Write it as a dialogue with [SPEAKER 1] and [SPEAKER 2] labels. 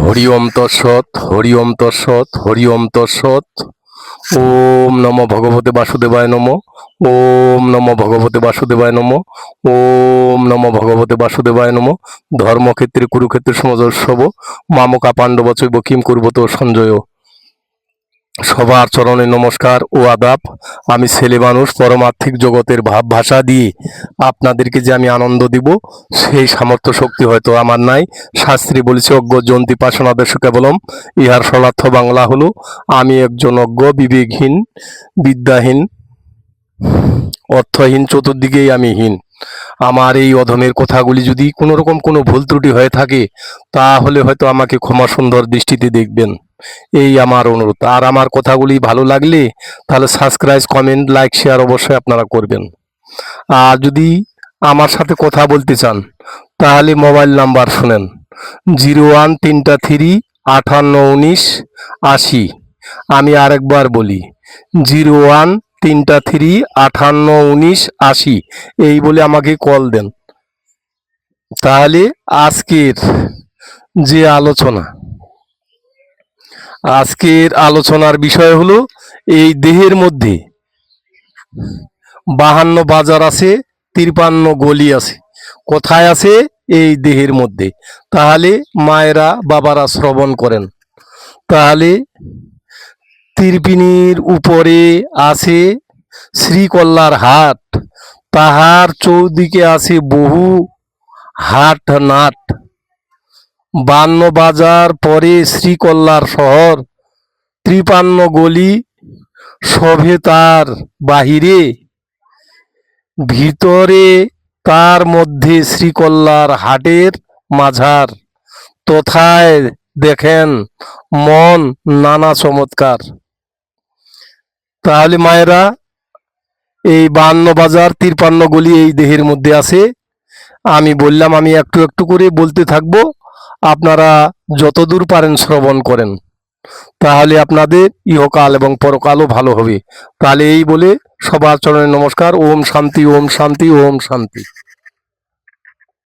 [SPEAKER 1] হরি ওম তৎসৎ হরি ওম তৎসৎ। হরি ওম নম ভগবতে বাসুদেবায় নম। ওম নম ভগবতে বাসুদেবায় নম। ওম নম ভগবতে বাসুদেবায় নম। ধর্মক্ষেত্রে, কুরুক্ষেত্রে সমজস্বব মামকা পাণ্ডব চৈব কিম কুর্বত সঞ্জয়। সবার চরণে নমস্কার ও আদাব। আমি ছেলে মানুষ, পরমার্থিক জগতের ভাব ভাষা দিয়ে আপনাদেরকে যে আমি আনন্দ দিব, সেই সামর্থ্য শক্তি হয়তো আমার নাই। শাস্ত্রী বলেছে, অজ্ঞ জন্তি পাশনাদেশ কেবলম, ইহার সলার্থ বাংলা হলো, আমি একজন অজ্ঞ, বিবেকহীন, বিদ্যাহীন, অর্থহীন, চতুর্দিকেই আমি হীন। আমার এই অধমের কথাগুলি যদি কোনো রকম কোনো ভুল ত্রুটি হয়ে থাকে, তাহলে হয়তো আমাকে ক্ষমা সুন্দর দৃষ্টিতে দেখবেন। এই আমার অনুরোধ। আর আমার কথাগুলি ভালো লাগলে তাহলে সাবস্ক্রাইব কমেন্ট লাইক শেয়ার অবশ্যই আপনারা করবেন। আর যদি আমার সাথে কথা বলতে চান, তাহলে মোবাইল নাম্বার শুনেন। জিরো ওয়ান তিনটা থ্রি আটান্ন উনিশ, আশি। আমি আরেকবার বলি জিরো ওয়ান তিনটা থ্রি আটান্ন উনিশ, আশি। এই বলে আমাকে কল দেন। তাহলে আজকের যে আলোচনা আজকের আলোচনার বিষয় হলো এই দেহের মধ্যে বাহান্ন বাজার আছে, তিরপান্ন গলি আছে। কোথায় আছে? এই দেহের মধ্যে। তাহলে মায়েরা, বাবারা শ্রবণ করেন। তাহলে তিরপিনির উপরে আছে শ্রীকল্লার হাট। তাহার চৌদিকে আছে বহু হাট নাট বান্ন বাজার পরে শ্রীকল্লার শহর। ত্রিপান্ন গলি সভে তার বাহিরে। ভিতরে তার মধ্যে শ্রীকল্লার হাটের মাঝার। তথায় দেখেন, মন নানা চমৎকার। তাহলে মায়েরা, এই বান্ন বাজার, তিরপান্ন গলি এই দেহের মধ্যে আছে। আমি বললাম, আমি একটু একটু করে বলতে থাকব। আপনারা যতদূর পারেন শ্রবণ করেন। তাহলে আপনাদের ইহকাল এবং পরকালও ভালো হবে। তাহলে এই বলে সবার চরণে নমস্কার। ওম শান্তি ওম শান্তি ওম শান্তি।